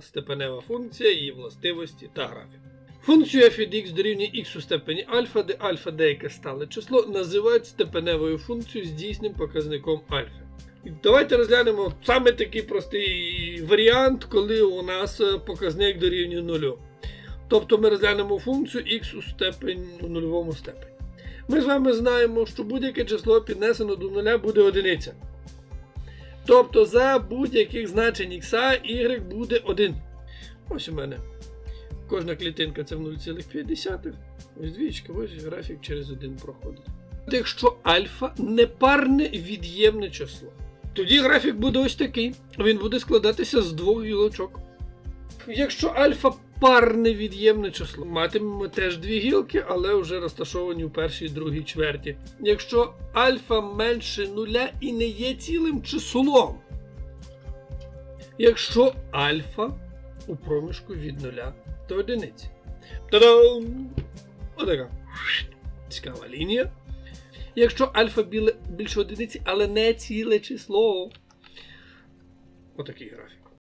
степенева функція, її властивості та графік. Функцію f від x дорівнює x у степені альфа, де альфа деяке стале число, називають степеневою функцією з дійсним показником альфа. І Давайте розглянемо саме такий простий варіант, коли у нас е, показник дорівнює нулю. Тобто ми розглянемо функцію x у степень у нульовому степені. Ми з вами знаємо, що будь-яке число піднесено до нуля буде одиниця. Тобто за будь-яких значень x, y буде 1. Ось у мене. Кожна клітинка це в 0,5. Ось двічка, ось графік через один проходить. Якщо альфа непарне від'ємне число, тоді графік буде ось такий. Він буде складатися з двох гілочок. Якщо альфа парне від'ємне число, матимемо теж дві гілки, але вже розташовані в першій і другій чверті. Якщо альфа менше нуля і не є цілим числом. Якщо альфа у проміжку від нуля до одиниці. Та-дам! Отака. Цікава лінія. Якщо альфа біле більше одиниці, але не ціле число. Отакий графік.